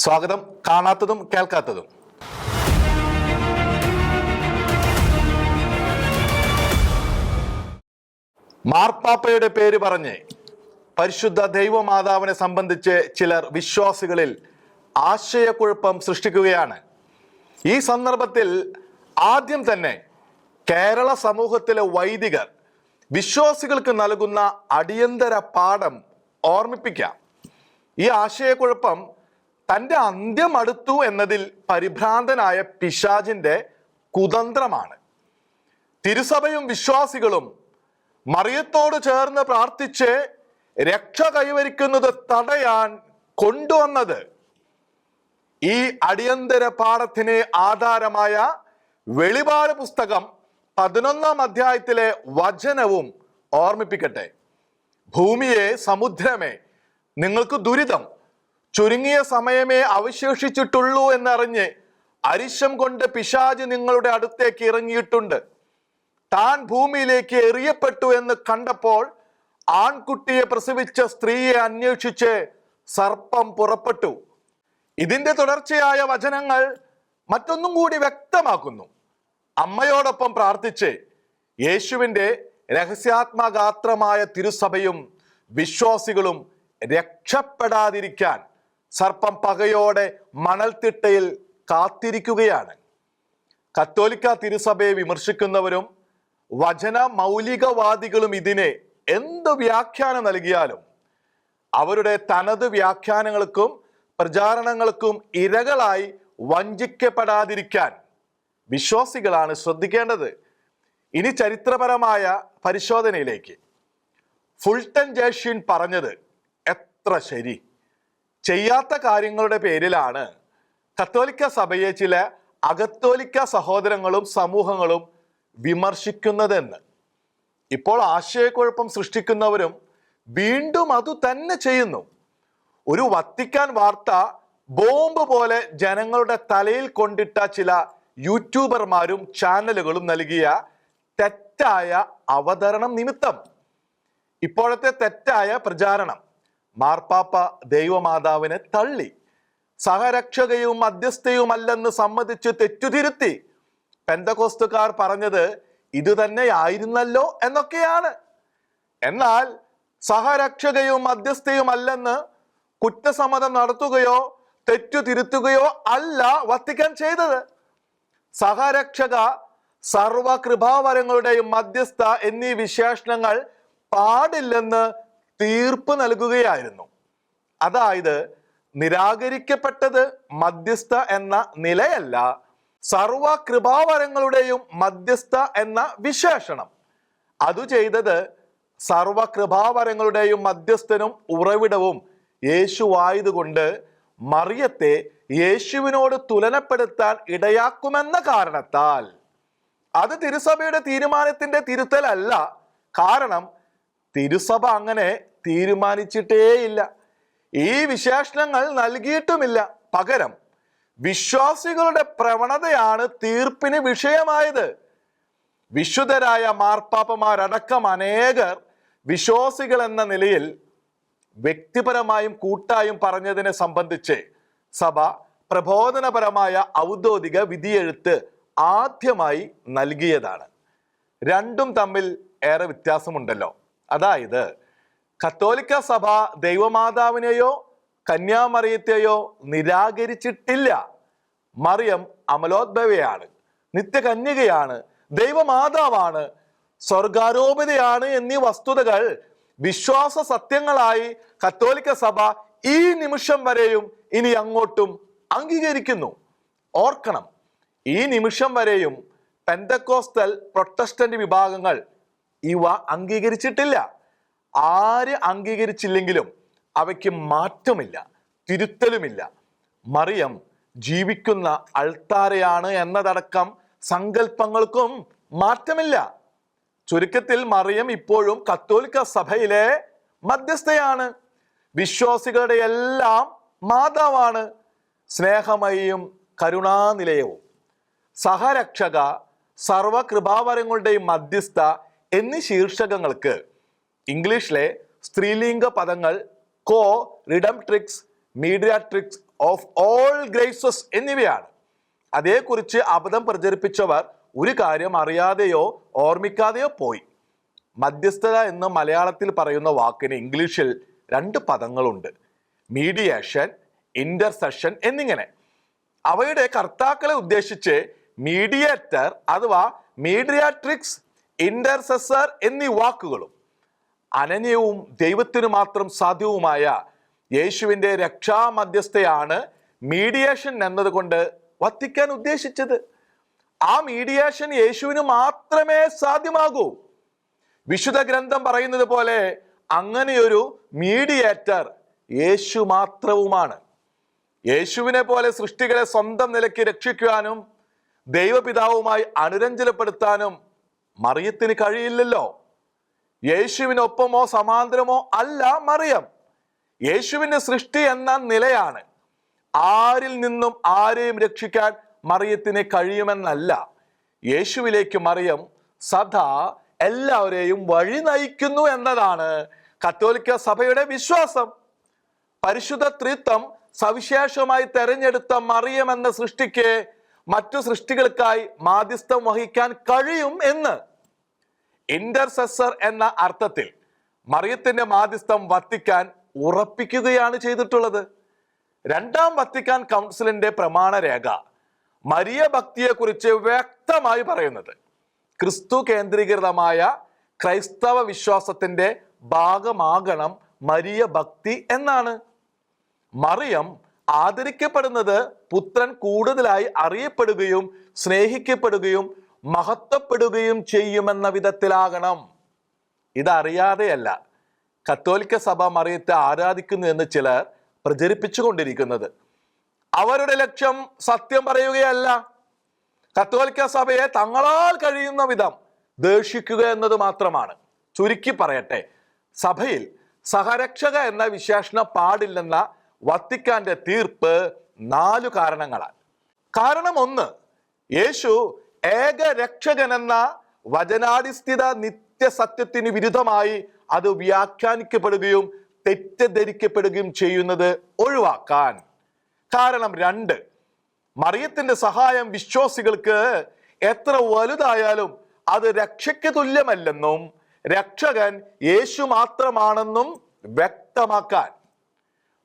സ്വാഗതം. കാണാത്തതും കേൾക്കാത്തതും. മാർപ്പാപ്പയുടെ പേര് പറഞ്ഞ് പരിശുദ്ധ ദൈവമാതാവിനെ സംബന്ധിച്ച് ചിലർ വിശ്വാസികളിൽ ആശയക്കുഴപ്പം സൃഷ്ടിക്കുകയാണ്. ഈ സന്ദർഭത്തിൽ ആദ്യം തന്നെ കേരള സമൂഹത്തിലെ വൈദികർ വിശ്വാസികൾക്ക് നൽകുന്ന അടിയന്തര പാഠം ഓർമ്മിപ്പിക്കാം. ഈ ആശയക്കുഴപ്പം തന്റെ അന്ത്യം അടുത്തു എന്നതിൽ പരിഭ്രാന്തനായ പിശാജിന്റെ കുതന്ത്രമാണ്. തിരുസഭയും വിശ്വാസികളും മറിയത്തോട് ചേർന്ന് പ്രാർത്ഥിച്ച് രക്ഷ കൈവരിക്കുന്നത് തടയാൻ കൊണ്ടുവന്നത് ഈ അടിയന്തര പാഠത്തിന് ആധാരമായ വെളിപാട് പുസ്തകം പതിനൊന്നാം അധ്യായത്തിലെ വചനവും ഓർമ്മിപ്പിക്കട്ടെ. ഭൂമിയെ സമുദ്രമേ നിങ്ങൾക്ക് ദുരിതം ചുരുങ്ങിയ സമയമേ അവശേഷിച്ചിട്ടുള്ളൂ എന്നറിഞ്ഞ് അരിശം കൊണ്ട് പിശാജ് നിങ്ങളുടെ അടുത്തേക്ക് ഇറങ്ങിയിട്ടുണ്ട്. താൻ ഭൂമിയിലേക്ക് എറിയപ്പെട്ടു എന്ന് കണ്ടപ്പോൾ ആൺകുട്ടിയെ പ്രസവിച്ച സ്ത്രീയെ അന്വേഷിച്ച് സർപ്പം പുറപ്പെട്ടു. ഇതിന്റെ തുടർച്ചയായ വചനങ്ങൾ മറ്റൊന്നും കൂടി വ്യക്തമാക്കുന്നു. അമ്മയോടൊപ്പം പ്രാർത്ഥിച്ച് യേശുവിന്റെ രഹസ്യാത്മഗാത്രമായ തിരുസഭയും വിശ്വാസികളും രക്ഷപ്പെടാതിരിക്കാൻ സർപ്പം പകയോടെ മണൽത്തിട്ടയിൽ കാത്തിരിക്കുകയാണ്. കത്തോലിക്ക തിരുസഭയെ വിമർശിക്കുന്നവരും വചന മൗലികവാദികളും ഇതിനെ എന്ത് വ്യാഖ്യാനം നൽകിയാലും അവരുടെ തനത് വ്യാഖ്യാനങ്ങൾക്കും പ്രചാരണങ്ങൾക്കും ഇരകളായി വഞ്ചിക്കപ്പെടാതിരിക്കാൻ വിശ്വാസികളാണ് ശ്രദ്ധിക്കേണ്ടത്. ഇനി ചരിത്രപരമായ പരിശോധനയിലേക്ക്. ഫുൾട്ടൻ ജേഷ്യൻ പറഞ്ഞത് എത്ര ശരി? ചെയ്യാത്ത കാര്യങ്ങളുടെ പേരിലാണ് കത്തോലിക്ക സഭയെ ചില അകത്തോലിക്ക സഹോദരങ്ങളും സമൂഹങ്ങളും വിമർശിക്കുന്നതെന്ന്. ഇപ്പോൾ ആശയക്കുഴപ്പം സൃഷ്ടിക്കുന്നവരും വീണ്ടും അതു തന്നെ ചെയ്യുന്നു. ഒരു വത്തിക്കാൻ വാർത്ത ബോംബ് പോലെ ജനങ്ങളുടെ തലയിൽ കൊണ്ടിട്ട ചില യൂട്യൂബർമാരും ചാനലുകളും നൽകിയ തെറ്റായ അവതരണം നിമിത്തം. ഇപ്പോഴത്തെ തെറ്റായ പ്രചാരണം. മാർപ്പാപ്പ ദൈവമാതാവിനെ തള്ളി. സഹരക്ഷകയും മധ്യസ്ഥയുമല്ലെന്ന് സമ്മതിച്ച് തെറ്റുതിരുത്തി. പെന്തകോസ്തുകാർ പറഞ്ഞത് ഇതുതന്നെയായിരുന്നല്ലോ എന്നൊക്കെയാണ്. എന്നാൽ സഹരക്ഷകയും മധ്യസ്ഥയുമല്ലെന്ന് കുറ്റസമ്മതം നടത്തുകയോ തെറ്റു തിരുത്തുകയോ അല്ല വത്തിക്കാൻ ചെയ്തത്. സഹരക്ഷക സർവകൃപാവരങ്ങളുടെയും മധ്യസ്ഥ എന്നീ വിശേഷണങ്ങൾ പാടില്ലെന്ന് തീർപ്പ് നൽകുകയായിരുന്നു. അതായത് നിരാകരിക്കപ്പെട്ടത് മധ്യസ്ഥ എന്ന നിലയല്ല സർവ കൃപാവരങ്ങളുടെയും മധ്യസ്ഥ എന്ന വിശേഷണം. അതു ചെയ്തത് സർവകൃപാവരങ്ങളുടെയും മധ്യസ്ഥനും ഉറവിടവും യേശുവായതുകൊണ്ട് മറിയത്തെ യേശുവിനോട് തുലനപ്പെടുത്താൻ ഇടയാക്കുമെന്ന കാരണത്താൽ. അത് തിരുസഭയുടെ തീരുമാനത്തിന്റെ തിരുത്തലല്ല. കാരണം തിരുസഭ അങ്ങനെ തീരുമാനിച്ചിട്ടേയില്ല. ഈ വിശേഷണങ്ങൾ നൽകിയിട്ടുമില്ല. പകരം വിശ്വാസികളുടെ പ്രവണതയാണ് തീർപ്പിന് വിഷയമായത്. വിശുദ്ധരായ മാർപ്പാപ്പമാരടക്കം അനേകർ വിശ്വാസികൾ എന്ന നിലയിൽ വ്യക്തിപരമായും കൂട്ടായും പറഞ്ഞതിനെ സംബന്ധിച്ച് സഭ പ്രബോധനപരമായ ഔദ്യോഗിക വിധിയെഴുത്ത് ആദ്യമായി നൽകിയതാണ്. രണ്ടും തമ്മിൽ ഏറെ വ്യത്യാസമുണ്ടല്ലോ. അതായത് കത്തോലിക്ക സഭ ദൈവമാതാവിനെയോ കന്യാമറിയത്തെയോ നിരാകരിച്ചിട്ടില്ല. മറിയം അമലോദ്ഭവയാണ്. നിത്യകന്യകയാണ്. ദൈവമാതാവാണ്. സ്വർഗാരോപിതയാണ് എന്നീ വസ്തുതകൾ വിശ്വാസ സത്യങ്ങളായി കത്തോലിക്ക സഭ ഈ നിമിഷം വരെയും ഇനി അങ്ങോട്ടും അംഗീകരിക്കുന്നു. ഓർക്കണം ഈ നിമിഷം വരെയും പെന്തക്കോസ്റ്റൽ പ്രൊട്ടസ്റ്റന്റ് വിഭാഗങ്ങൾ ഇവ അംഗീകരിച്ചിട്ടില്ല. ആര് അംഗീകരിച്ചില്ലെങ്കിലും അവയ്ക്ക് മാറ്റമില്ല തിരുത്തലുമില്ല. മറിയം ജീവിക്കുന്ന അൾത്താരയാണ് എന്നതടക്കം സങ്കല്പങ്ങൾക്കും മാറ്റമില്ല. ചുരുക്കത്തിൽ മറിയം ഇപ്പോഴും കത്തോലിക്ക സഭയിലെ മധ്യസ്ഥയാണ്. വിശ്വാസികളുടെ എല്ലാം മാതാവാണ്. സ്നേഹമയും കരുണാനിലയവും. സഹരക്ഷക സർവകൃപാവരങ്ങളുടെയും മധ്യസ്ഥ എന്നീ ശീർഷകങ്ങൾക്ക് ഇംഗ്ലീഷിലെ സ്ത്രീലിംഗ പദങ്ങൾ co redem redemptrix mediatrix of all graces എന്നിവയാണ്. അതേക്കുറിച്ച് അബദ്ധം പ്രചരിപ്പിച്ചവർ ഒരു കാര്യം അറിയാതെയോ ഓർമ്മിക്കാതെയോ പോയി. മധ്യസ്ഥത എന്ന് മലയാളത്തിൽ പറയുന്ന വാക്കിന് ഇംഗ്ലീഷിൽ രണ്ട് പദങ്ങളുണ്ട്. മീഡിയേഷൻ ഇന്റർസെഷൻ എന്നിങ്ങനെ. അവയുടെ കർത്താക്കളെ ഉദ്ദേശിച്ച് മീഡിയേറ്റർ അഥവാ മീഡിയാട്രിക്സ് ഇന്റർസെസർ എന്നീ വാക്കുകളും അനന്യവും ദൈവത്തിനു മാത്രം സാധ്യവുമായ രക്ഷാ രക്ഷാമധ്യസ്ഥയാണ് മീഡിയേഷൻ എന്നതുകൊണ്ട് വത്തിക്കാൻ ഉദ്ദേശിച്ചത്. ആ മീഡിയേഷൻ യേശുവിന് മാത്രമേ സാധ്യമാകൂ. വിശുദ്ധ ഗ്രന്ഥം പറയുന്നത് പോലെ അങ്ങനെയൊരു മീഡിയേറ്റർ യേശു മാത്രവുമാണ്. യേശുവിനെ പോലെ സൃഷ്ടികളെ സ്വന്തം നിലയ്ക്ക് രക്ഷിക്കുവാനും ദൈവപിതാവുമായി അനുരഞ്ജനപ്പെടുത്താനും മറിയത്തിന് കഴിയില്ലല്ലോ. യേശുവിനൊപ്പമോ സമാന്തരമോ അല്ല മറിയം. യേശുവിന്റെ സൃഷ്ടി എന്ന നിലയാണ്. ആരിൽ നിന്നും ആരെയും രക്ഷിക്കാൻ മറിയത്തിന് കഴിയുമെന്നല്ല. യേശുവിലേക്ക് മറിയം സദാ എല്ലാവരെയും വഴി നയിക്കുന്നു എന്നതാണ് കത്തോലിക്ക സഭയുടെ വിശ്വാസം. പരിശുദ്ധ ത്രിത്വം സവിശേഷമായി തെരഞ്ഞെടുത്ത മറിയം എന്ന സൃഷ്ടിക്ക് മറ്റു സൃഷ്ടികൾക്കായി മാധ്യസ്ഥം വഹിക്കാൻ കഴിയും എന്ന്. ഇന്റർസെസർ എന്ന അർത്ഥത്തിൽ മറിയത്തിന്റെ മാധ്യസ്ഥം വത്തിക്കാൻ ഉറപ്പിക്കുകയാണ് ചെയ്തിട്ടുള്ളത്. രണ്ടാം വത്തിക്കാൻ കൗൺസിലിന്റെ പ്രമാണരേഖ മരിയ ഭക്തിയെക്കുറിച്ച് വ്യക്തമായി പറയുന്നത്. ക്രിസ്തു കേന്ദ്രീകൃതമായ ക്രൈസ്തവ വിശ്വാസത്തിന്റെ ഭാഗമാകണം മരിയ ഭക്തി എന്നാണ്. മറിയം ആദരിക്കപ്പെടുന്നത് പുത്രൻ കൂടുതലായി അറിയപ്പെടുകയും സ്നേഹിക്കപ്പെടുകയും മഹത്വപ്പെടുകയും ചെയ്യുമെന്ന വിധത്തിലാകണം. ഇതറിയാതെയല്ല കത്തോലിക്ക സഭ മറിയത്തെ ആരാധിക്കുന്നു എന്ന് ചിലർ പ്രചരിപ്പിച്ചുകൊണ്ടിരിക്കുന്നത്. അവരുടെ ലക്ഷ്യം സത്യം പറയുകയല്ല. കത്തോലിക്ക സഭയെ തങ്ങളാൽ കഴിയുന്ന വിധം ദേഷിക്കുക എന്നത് മാത്രമാണ്. ചുരുക്കി പറയട്ടെ സഭയിൽ സഹരക്ഷക എന്ന വിശേഷണം പാടില്ലെന്ന വത്തിക്കാന്റെ തീർപ്പ് നാലു കാരണങ്ങളാണ്. കാരണം ഒന്ന് യേശു ഏക രക്ഷകൻ എന്ന വചനാധിസ്ഥിത നിത്യസത്യത്തിന് വിരുദ്ധമായി അത് വ്യാഖ്യാനിക്കപ്പെടുകയും തെറ്റിദ്ധരിക്കപ്പെടുകയും ചെയ്യുന്നത് ഒഴിവാക്കാൻ. കാരണം രണ്ട് മറിയത്തിന്റെ സഹായം വിശ്വാസികൾക്ക് എത്ര വലുതായാലും അത് രക്ഷയ്ക്ക് തുല്യമല്ലെന്നും രക്ഷകൻ യേശു മാത്രമാണെന്നും വ്യക്തമാക്കാൻ.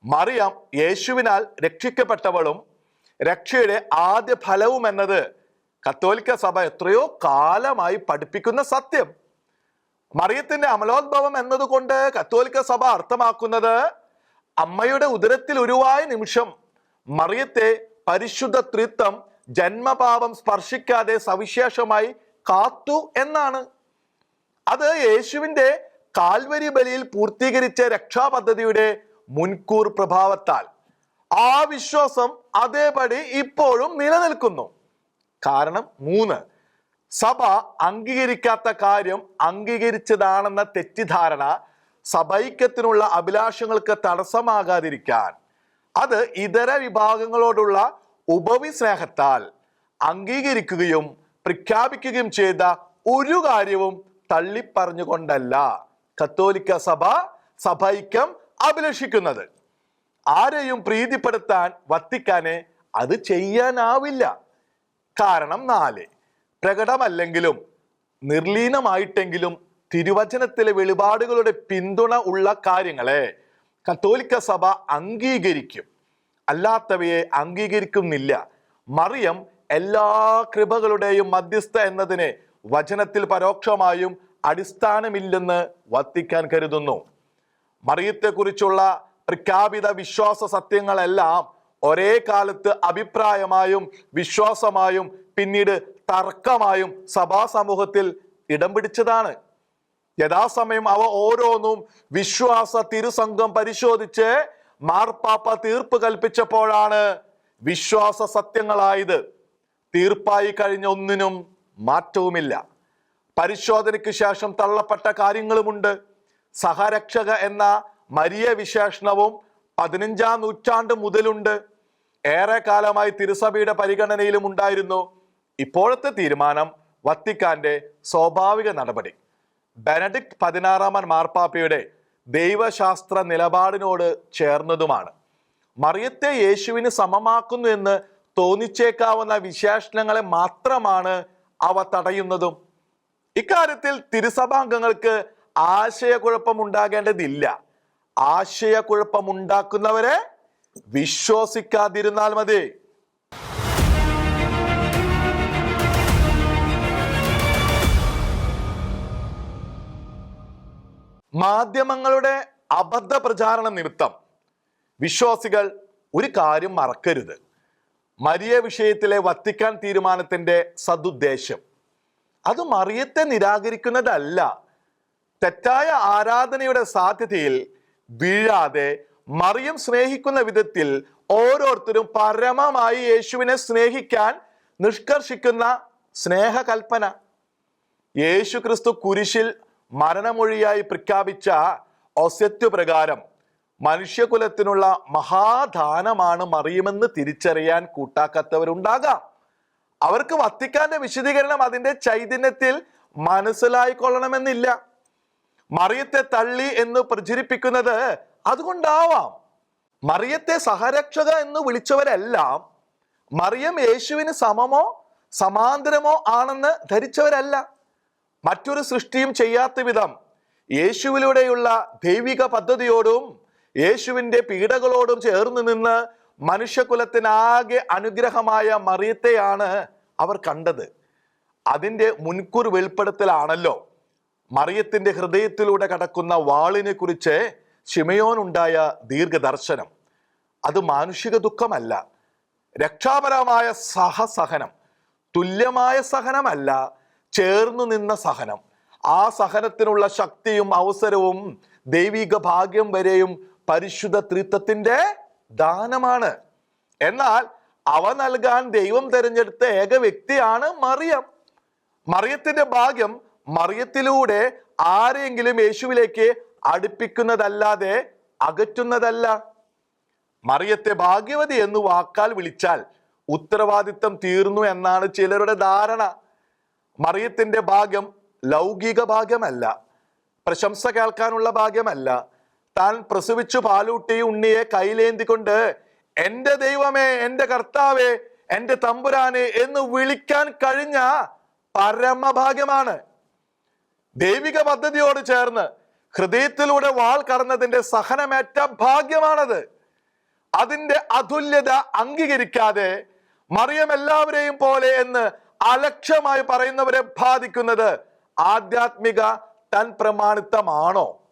മറിയം യേശുവിനാൽ രക്ഷിക്കപ്പെട്ടവളും രക്ഷയുടെ ആദ്യ ഫലവും എന്നത് കത്തോലിക്ക സഭ എത്രയോ കാലമായി പഠിപ്പിക്കുന്ന സത്യം. മറിയത്തിന്റെ അമലോദ്ഭവം എന്നതുകൊണ്ട് കത്തോലിക്ക സഭ അർത്ഥമാക്കുന്നത് അമ്മയുടെ ഉദരത്തിൽ ഉരുവായ നിമിഷം മറിയത്തെ പരിശുദ്ധ ത്രിത്വം ജന്മപാപം സ്പർശിക്കാതെ സവിശേഷമായി കാത്തു എന്നാണ്. അത് യേശുവിന്റെ കാൽവരി ബലിയിൽ പൂർത്തീകരിച്ച രക്ഷാപദ്ധതിയുടെ മുൻകൂർ പ്രഭാവത്താൽ. ആ വിശ്വാസം അതേപടി ഇപ്പോഴും നിലനിൽക്കുന്നു. കാരണം മൂന്ന് സഭ അംഗീകരിക്കാത്ത കാര്യം അംഗീകരിച്ചതാണെന്ന തെറ്റിദ്ധാരണ സഭൈക്യത്തിനുള്ള അഭിലാഷങ്ങൾക്ക് തടസ്സമാകാതിരിക്കാൻ. അത് ഇതര വിഭാഗങ്ങളോടുള്ള ഉപവിസ്നേഹത്താൽ അംഗീകരിക്കുകയും പ്രഖ്യാപിക്കുകയും ചെയ്ത ഒരു കാര്യവും തള്ളിപ്പറഞ്ഞുകൊണ്ടല്ല കത്തോലിക്ക സഭ സഭൈക്യം അഭിലഷിക്കുന്നത്. ആരെയും പ്രീതിപ്പെടുത്താൻ വത്തിക്കാനെ അത് ചെയ്യാനാവില്ല. കാരണം നാല്. പ്രകടമല്ലെങ്കിലും നിർലീനമായിട്ടെങ്കിലും തിരുവചനത്തിലെ വെളിപാടുകളുടെ പിന്തുണ ഉള്ള കാര്യങ്ങളെ കത്തോലിക്ക സഭ അംഗീകരിക്കും. അല്ലാത്തവയെ അംഗീകരിക്കുന്നില്ല. മറിയം എല്ലാ കൃപകളുടെയും മധ്യസ്ഥ എന്നതിനെ വചനത്തിൽ പരോക്ഷമായും അടിസ്ഥാനമില്ലെന്ന് വത്തിക്കാൻ കരുതുന്നു. മറിയത്തെക്കുറിച്ചുള്ള പ്രഖ്യാപിത വിശ്വാസ സത്യങ്ങളെല്ലാം ഒരേ കാലത്ത് അഭിപ്രായമായും വിശ്വാസമായും പിന്നീട് തർക്കമായും സഭാ സമൂഹത്തിൽ ഇടം പിടിച്ചതാണ്. യഥാസമയം അവ ഓരോന്നും വിശ്വാസ തിരുസംഘം പരിശോധിച്ച് മാർപ്പാപ്പ തീർപ്പ് കൽപ്പിച്ചപ്പോഴാണ് വിശ്വാസ സത്യങ്ങളായത്. തീർപ്പായി കഴിഞ്ഞ ഒന്നിനും മാറ്റവുമില്ല. പരിശോധനയ്ക്ക് ശേഷം തള്ളപ്പെട്ട കാര്യങ്ങളുമുണ്ട്. സഹരക്ഷക എന്ന മരിയ വിശേഷണവും പതിനഞ്ചാം നൂറ്റാണ്ട് മുതലുണ്ട്. ഏറെ കാലമായി തിരുസഭയുടെ പരിഗണനയിലും ഉണ്ടായിരുന്നു. ഇപ്പോഴത്തെ തീരുമാനം വത്തിക്കാന്റെ സ്വാഭാവിക നടപടി. ബെനഡിക്ട് പതിനാറാമൻ മാർപ്പാപ്പയുടെ ദൈവശാസ്ത്ര നിലപാടിനോട് ചേർന്നതുമാണ്. മറിയത്തെ യേശുവിന് സമമാക്കുന്നു എന്ന് തോന്നിച്ചേക്കാവുന്ന വിശേഷണങ്ങളെ മാത്രമാണ് അവ തടയുന്നതും. ഇക്കാര്യത്തിൽ തിരുസഭാംഗങ്ങൾക്ക് ആശയക്കുഴപ്പമുണ്ടാകേണ്ടതില്ല. ആശയക്കുഴപ്പമുണ്ടാക്കുന്നവരെ വിശ്വസിക്കാതിരുന്നാൽ മതി. മാധ്യമങ്ങളുടെ അബദ്ധ പ്രചാരണ നിമിത്തം വിശ്വാസികൾ ഒരു കാര്യം മറക്കരുത്. മരിയ വിഷയത്തിലെ വത്തിക്കാൻ തീരുമാനത്തിന്റെ സതുദ്ദേശം അത് മറിയത്തെ നിരാകരിക്കുന്നതല്ല. തെറ്റായ ആരാധനയുടെ സാധ്യതയിൽ വീഴാതെ മറിയം സ്നേഹിക്കുന്ന വിധത്തിൽ ഓരോരുത്തരും പരമമായി യേശുവിനെ സ്നേഹിക്കാൻ നിഷ്കർഷിക്കുന്ന സ്നേഹകൽപ്പന. യേശു ക്രിസ്തു കുരിശിൽ മരണമൊഴിയായി പ്രഖ്യാപിച്ച ഒസത്യപ്രകാരം മനുഷ്യകുലത്തിനുള്ള മഹാദാനമാണ് മറിയുമെന്ന് തിരിച്ചറിയാൻ കൂട്ടാക്കാത്തവരുണ്ടാകാം. അവർക്ക് വത്തിക്കാന്റെ വിശദീകരണം അതിന്റെ ചൈതന്യത്തിൽ മനസ്സിലായിക്കൊള്ളണമെന്നില്ല. മറിയത്തെ തള്ളി എന്ന് പ്രചരിപ്പിക്കുന്നത് അതുകൊണ്ടാവാം മറിയത്തെ സഹരക്ഷക എന്ന് വിളിച്ചവരെല്ലാം മറിയം യേശുവിന് സമമോ സമാന്തരമോ ആണെന്ന് ധരിച്ചവരല്ല. മറ്റൊരു സൃഷ്ടിയും ചെയ്യാത്ത വിധം യേശുവിലൂടെയുള്ള ദൈവിക പദ്ധതിയോടും യേശുവിന്റെ പീഡകളോടും ചേർന്ന് നിന്ന് മനുഷ്യകുലത്തിനാകെ അനുഗ്രഹമായ മറിയത്തെയാണ് അവർ കണ്ടത്. അതിന്റെ മുൻകൂർ വെളിപ്പെടുത്തലാണല്ലോ മറിയത്തിന്റെ ഹൃദയത്തിലൂടെ കടക്കുന്ന വാളിനെ കുറിച്ച് ശിമയോനുണ്ടായ ദീർഘദർശനം അത് മാനുഷിക ദുഃഖമല്ല. രക്ഷാപരമായ സഹസഹനം തുല്യമായ സഹനമല്ല ചേർന്നു നിന്ന സഹനം. ആ സഹനത്തിനുള്ള ശക്തിയും അവസരവും ദൈവിക ഭാഗ്യം വരെയും പരിശുദ്ധ ത്രിത്വത്തിന്റെ ദാനമാണ്. എന്നാൽ അവ നൽകാൻ ദൈവം തിരഞ്ഞെടുത്ത ഏക വ്യക്തിയാണ് മറിയം. മറിയത്തിന്റെ ഭാഗ്യം മറിയത്തിലൂടെ ആരെങ്കിലും യേശുവിലേക്ക് അടുപ്പിക്കുന്നതല്ലാതെ അകറ്റുന്നതല്ല. മറിയത്തെ ഭാഗ്യവതി എന്ന് വാക്കാൽ വിളിച്ചാൽ ഉത്തരവാദിത്തം തീർന്നു എന്നാണ് ചിലരുടെ ധാരണ. മറിയത്തിന്റെ ഭാഗ്യം ലൗകിക ഭാഗ്യമല്ല. പ്രശംസ കേൾക്കാനുള്ള ഭാഗ്യമല്ല. താൻ പ്രസവിച്ചു പാലൂട്ടി ഉണ്ണിയെ കൈലേന്തിക്കൊണ്ട് എന്റെ ദൈവമേ എന്റെ കർത്താവേ എന്റെ തമ്പുരാനെ എന്ന് വിളിക്കാൻ കഴിഞ്ഞ പരമഭാഗ്യമാണ്. ദൈവിക പദ്ധതിയോട് ചേർന്ന് ഹൃദയത്തിലൂടെ വാൾ കടന്നതിന്റെ സഹനമേറ്റ ഭാഗ്യമാണത്. അതിന്റെ അതുല്യത അംഗീകരിക്കാതെ മറിയം എല്ലാവരെയും പോലെ എന്ന് അലക്ഷ്യമായി പറയുന്നവരെ ബാധിക്കുന്നത് ആധ്യാത്മിക തൻ പ്രമാണിത്തമാണോ?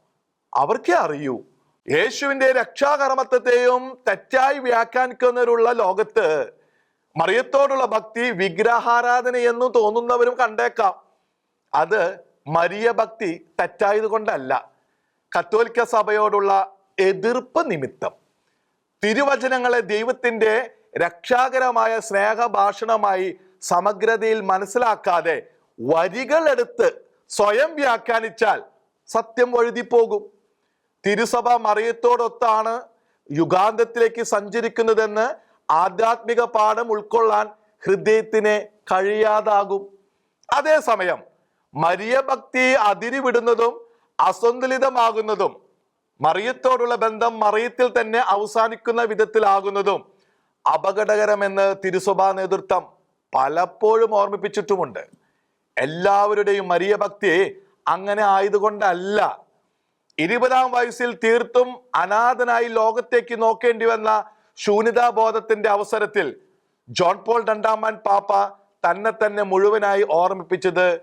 അവർക്കേ അറിയൂ. യേശുവിന്റെ രക്ഷാകർമ്മത്വത്തെയും തെറ്റായി വ്യാഖ്യാനിക്കുന്നവരുള്ള ലോകത്ത് മറിയത്തോടുള്ള ഭക്തി വിഗ്രഹാരാധന എന്ന് തോന്നുന്നവരും കണ്ടേക്കാം. അത് മരിയ ഭക്തി തെറ്റായത് കൊണ്ടല്ല കത്തോലിക്ക സഭയോടുള്ള എതിർപ്പ് നിമിത്തം. തിരുവചനങ്ങളെ ദൈവത്തിന്റെ രക്ഷാകരമായ സ്നേഹഭാഷണമായി സമഗ്രതയിൽ മനസ്സിലാക്കാതെ വരികൾ എടുത്ത് സ്വയം വ്യാഖ്യാനിച്ചാൽ സത്യം വഴുതിപ്പോകും തിരുസഭ മറിയത്തോടൊത്താണ് യുഗാന്തത്തിലേക്ക് സഞ്ചരിക്കുന്നതെന്ന് ആധ്യാത്മിക പാഠം ഉൾക്കൊള്ളാൻ ഹൃദയത്തിന് കഴിയാതാകും. അതേസമയം മരിയ ഭക്തി അതിരിവിടുന്നതും അസന്തുലിതമാകുന്നതും മറിയത്തോടുള്ള ബന്ധം മറിയത്തിൽ തന്നെ അവസാനിക്കുന്ന വിധത്തിലാകുന്നതും അപകടകരമെന്ന് തിരുസഭാ നേതൃത്വം പലപ്പോഴും ഓർമ്മിപ്പിച്ചിട്ടുമുണ്ട്. എല്ലാവരുടെയും മരിയ ഭക്തി അങ്ങനെ ആയതുകൊണ്ടല്ല. ഇരുപതാം വയസ്സിൽ തീർത്തും അനാഥനായി ലോകത്തേക്ക് നോക്കേണ്ടി വന്ന ശൂന്യതാബോധത്തിന്റെ അവസരത്തിൽ ജോൺ പോൾ രണ്ടാമൻ പാപ്പ തന്നെ തന്നെ മുഴുവനായി ഓർമ്മിപ്പിച്ചത്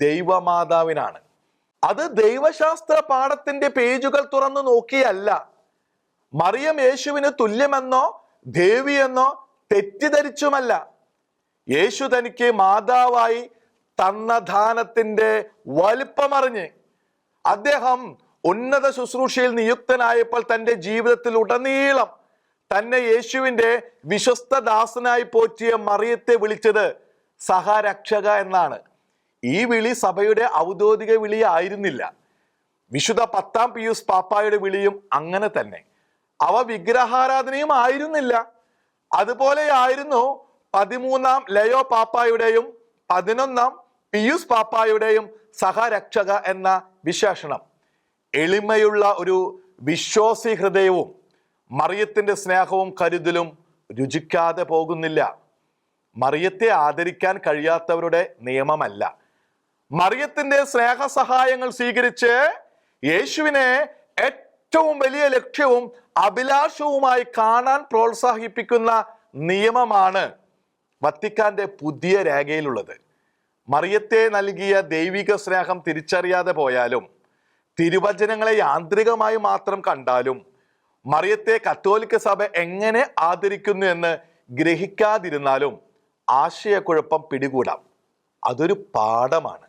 ദൈവമാതാവിനാണ്. അത് ദൈവശാസ്ത്ര പാഠത്തിന്റെ പേജുകൾ തുറന്നു നോക്കിയല്ല. മറിയം യേശുവിന് തുല്യമെന്നോ ദേവിയെന്നോ തെറ്റിദ്ധരിച്ചുമല്ല. യേശു തനിക്ക് മാതാവായി തന്ന ദാനത്തിന്റെ വലിപ്പമറിഞ്ഞ് അദ്ദേഹം ഉന്നത ശുശ്രൂഷയിൽ നിയുക്തനായപ്പോൾ തന്റെ ജീവിതത്തിൽ ഉടനീളം തന്നെ യേശുവിന്റെ വിശ്വസ്ത ദാസനായി പോറ്റിയ മറിയത്തെ വിളിച്ചത് സഹരക്ഷക എന്നാണ്. ഈ വിളി സഭയുടെ ഔദ്യോഗിക വിളി ആയിരുന്നില്ല വിശുദ്ധ പത്താം പിയൂസ് പാപ്പായുടെ വിളിയും അങ്ങനെ തന്നെ. അവ വിഗ്രഹാരാധനയും ആയിരുന്നില്ല. അതുപോലെയായിരുന്നു പതിമൂന്നാം ലയോ പാപ്പായുടെയും പതിനൊന്നാം പിയൂസ് പാപ്പായുടെയും സഹരക്ഷക എന്ന വിശേഷണം. എളിമയുള്ള ഒരു വിശ്വാസി ഹൃദയവും മറിയത്തിന്റെ സ്നേഹവും കരുതലും രുചിക്കാതെ പോകുന്നില്ല. മറിയത്തെ ആദരിക്കാൻ കഴിയാത്തവരുടെ നിയമമല്ല. മറിയത്തിന്റെ സ്നേഹ സഹായങ്ങൾ സ്വീകരിച്ച് യേശുവിനെ ഏറ്റവും വലിയ ലക്ഷ്യവും അഭിലാഷവുമായി കാണാൻ പ്രോത്സാഹിപ്പിക്കുന്ന നിയമമാണ് വത്തിക്കാന്റെ പുതിയ രേഖയിലുള്ളത്. മറിയത്തെ നൽകിയ ദൈവിക സ്നേഹം തിരിച്ചറിയാതെ പോയാലും തിരുവചനങ്ങളെ യാന്ത്രികമായി മാത്രം കണ്ടാലും മറിയത്തെ കത്തോലിക്ക സഭ എങ്ങനെ ആദരിക്കുന്നു എന്ന് ഗ്രഹിക്കാതിരുന്നാലും ആശയക്കുഴപ്പം പിടികൂടാം. അതൊരു പാഠമാണ്.